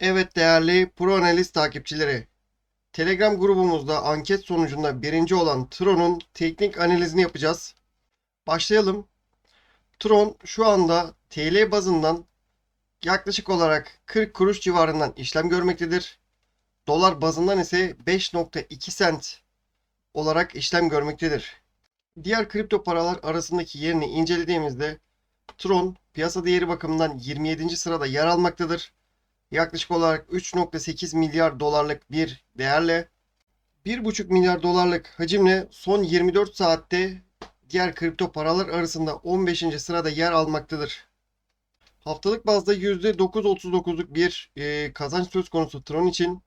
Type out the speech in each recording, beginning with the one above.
Evet değerli Pro Analiz takipçileri. Telegram grubumuzda anket sonucunda birinci olan Tron'un teknik analizini yapacağız. Başlayalım. Tron şu anda TL bazından yaklaşık olarak 40 kuruş civarından işlem görmektedir. Dolar bazından ise 5.2 sent olarak işlem görmektedir. Diğer kripto paralar arasındaki yerini incelediğimizde Tron piyasa değeri bakımından 27. sırada yer almaktadır yaklaşık olarak 3.8 milyar dolarlık bir değerle 1.5 milyar dolarlık hacimle son 24 saatte diğer kripto paralar arasında 15. sırada yer almaktadır. Haftalık bazda %9.39'luk bir e, kazanç söz konusu Tron için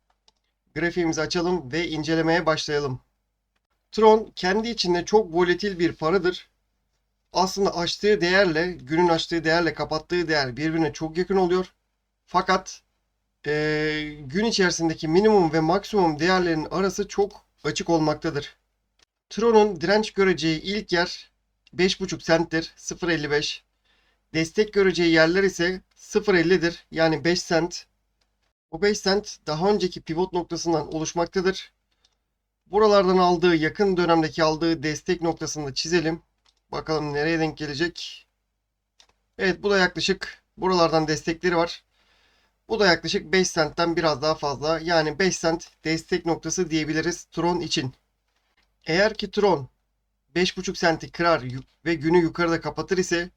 grafiğimizi açalım ve incelemeye başlayalım. Tron kendi içinde çok volatil bir paradır. Aslında açtığı değerle, günün açtığı değerle kapattığı değer birbirine çok yakın oluyor. Fakat e, gün içerisindeki minimum ve maksimum değerlerin arası çok açık olmaktadır. Tron'un direnç göreceği ilk yer 5.5 centtir 0.55. Destek göreceği yerler ise 0.50'dir yani 5 cent. Bu 5 cent daha önceki pivot noktasından oluşmaktadır. Buralardan aldığı yakın dönemdeki aldığı destek noktasını da çizelim. Bakalım nereye denk gelecek. Evet bu da yaklaşık buralardan destekleri var. Bu da yaklaşık 5 centten biraz daha fazla. Yani 5 cent destek noktası diyebiliriz Tron için. Eğer ki Tron 5.5 centi kırar ve günü yukarıda kapatır ise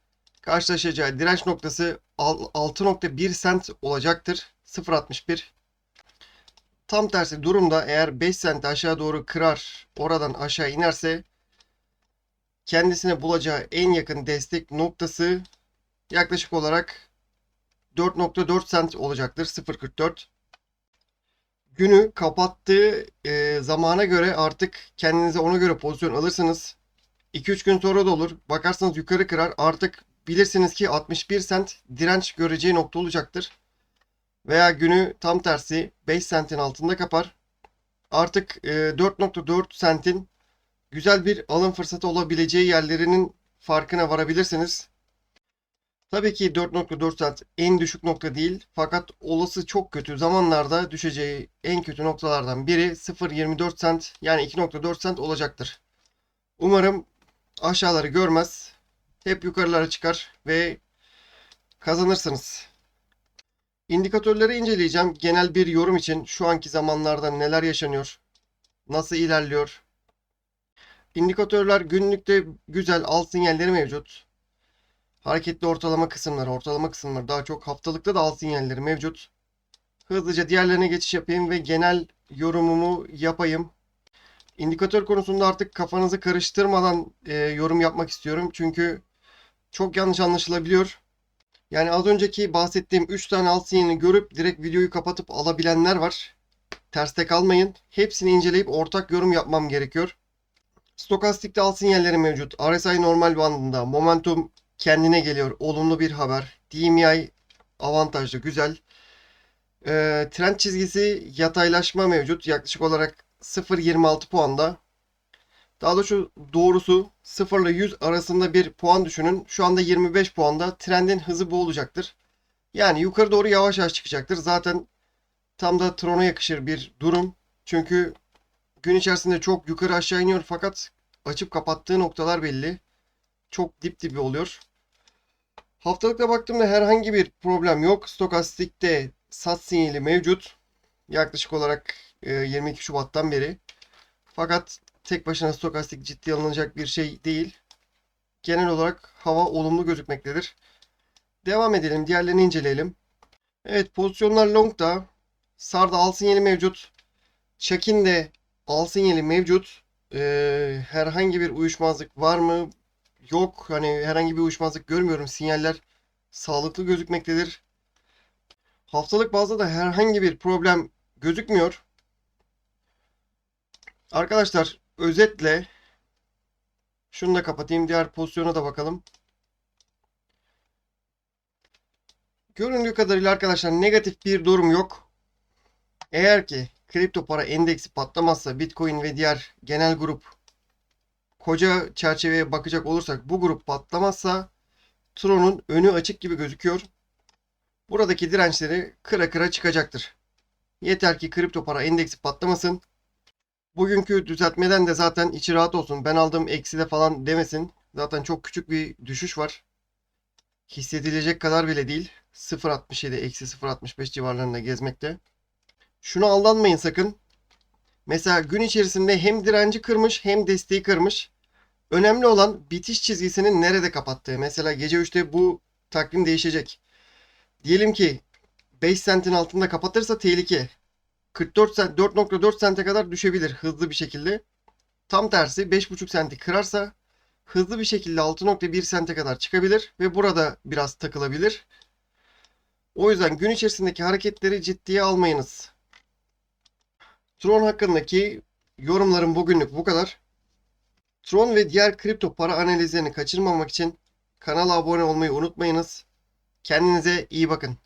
karşılaşacağı direnç noktası 6.1 cent olacaktır. 0.61. Tam tersi durumda eğer 5 cent aşağı doğru kırar, oradan aşağı inerse kendisine bulacağı en yakın destek noktası yaklaşık olarak 4.4 cent olacaktır. 0.44. Günü kapattığı e, zamana göre artık kendinize ona göre pozisyon alırsınız. 2-3 gün sonra da olur. Bakarsanız yukarı kırar. Artık bilirsiniz ki 61 cent direnç göreceği nokta olacaktır. Veya günü tam tersi 5 centin altında kapar. Artık e, 4.4 centin güzel bir alım fırsatı olabileceği yerlerinin farkına varabilirsiniz. Tabii ki 4.4 saat en düşük nokta değil fakat olası çok kötü zamanlarda düşeceği en kötü noktalardan biri 0.24 cent yani 2.4 cent olacaktır. Umarım aşağıları görmez. Hep yukarılara çıkar ve kazanırsınız. İndikatörleri inceleyeceğim. Genel bir yorum için şu anki zamanlarda neler yaşanıyor? Nasıl ilerliyor? İndikatörler günlükte güzel al sinyalleri mevcut. Hareketli ortalama kısımları, ortalama kısımları daha çok haftalıkta da al sinyalleri mevcut. Hızlıca diğerlerine geçiş yapayım ve genel yorumumu yapayım. İndikatör konusunda artık kafanızı karıştırmadan e, yorum yapmak istiyorum. Çünkü çok yanlış anlaşılabiliyor. Yani az önceki bahsettiğim 3 tane alt sinyalini görüp direkt videoyu kapatıp alabilenler var. Terste kalmayın. Hepsini inceleyip ortak yorum yapmam gerekiyor. Stokastikte alt sinyalleri mevcut. RSI normal bandında. Momentum kendine geliyor. Olumlu bir haber. DMI avantajlı, güzel. E, trend çizgisi yataylaşma mevcut. Yaklaşık olarak 0.26 puanda. Daha doğrusu doğrusu 0 ile 100 arasında bir puan düşünün. Şu anda 25 puanda. Trendin hızı bu olacaktır. Yani yukarı doğru yavaş yavaş çıkacaktır. Zaten tam da Tron'a yakışır bir durum. Çünkü gün içerisinde çok yukarı aşağı iniyor fakat açıp kapattığı noktalar belli. Çok dip dibi oluyor. Haftalıkta baktığımda herhangi bir problem yok. Stokastikte sat sinyali mevcut. Yaklaşık olarak 22 Şubat'tan beri. Fakat tek başına stokastik ciddi alınacak bir şey değil. Genel olarak hava olumlu gözükmektedir. Devam edelim. Diğerlerini inceleyelim. Evet pozisyonlar longda. Sarda al sinyali mevcut. Çakin'de al sinyali mevcut. Ee, herhangi bir uyuşmazlık var mı? Yok. Hani herhangi bir uyuşmazlık görmüyorum. Sinyaller sağlıklı gözükmektedir. Haftalık bazda da herhangi bir problem gözükmüyor. Arkadaşlar özetle şunu da kapatayım. Diğer pozisyona da bakalım. Göründüğü kadarıyla arkadaşlar negatif bir durum yok. Eğer ki kripto para endeksi patlamazsa Bitcoin ve diğer genel grup koca çerçeveye bakacak olursak bu grup patlamazsa Tron'un önü açık gibi gözüküyor. buradaki dirençleri kıra kıra çıkacaktır. Yeter ki kripto para endeksi patlamasın. Bugünkü düzeltmeden de zaten içi rahat olsun. Ben aldım ekside falan demesin. Zaten çok küçük bir düşüş var. Hissedilecek kadar bile değil. 0.67 eksi 0.65 civarlarında gezmekte. Şuna aldanmayın sakın. Mesela gün içerisinde hem direnci kırmış hem desteği kırmış. Önemli olan bitiş çizgisinin nerede kapattığı. Mesela gece 3'te bu takvim değişecek. Diyelim ki 5 sentin altında kapatırsa tehlike. 44 sent 4.4 sente kadar düşebilir hızlı bir şekilde. Tam tersi 5.5 senti kırarsa hızlı bir şekilde 6.1 sente kadar çıkabilir ve burada biraz takılabilir. O yüzden gün içerisindeki hareketleri ciddiye almayınız. Tron hakkındaki yorumlarım bugünlük bu kadar. Tron ve diğer kripto para analizlerini kaçırmamak için kanala abone olmayı unutmayınız. Kendinize iyi bakın.